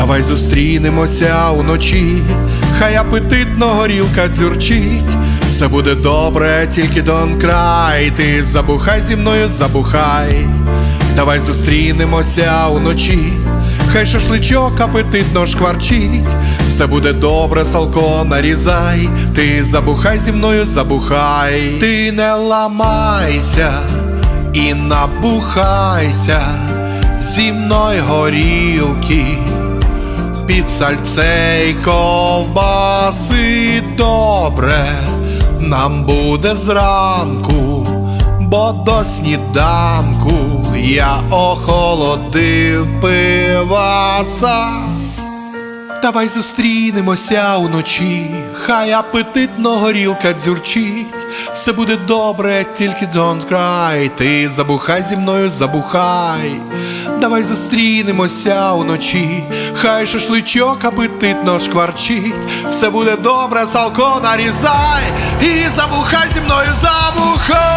Давай зустрінемося уночі, хай апетитно горілка дзюрчить. Все буде добре, тільки don't cry Ти забухай зі мною, забухай. Давай зустрінемося уночі, хай шашличок апетитно шкварчить. Все буде добре, салко нарізай. Ти забухай зі мною, забухай. Ти не ламайся і набухайся зі мною горілки. Під сальце й ковбаси добре нам буде зранку, бо до сніданку я охолодив пиваса. Давай зустрінемося уночі, хай апетитно горілка дзюрчить, все буде добре, тільки don't cry. Ти забухай зі мною, забухай. Давай зустрінемося уночі, хай шашличок апетитно шкварчить, все буде добре, салко нарізай, і забухай зі мною, забухай.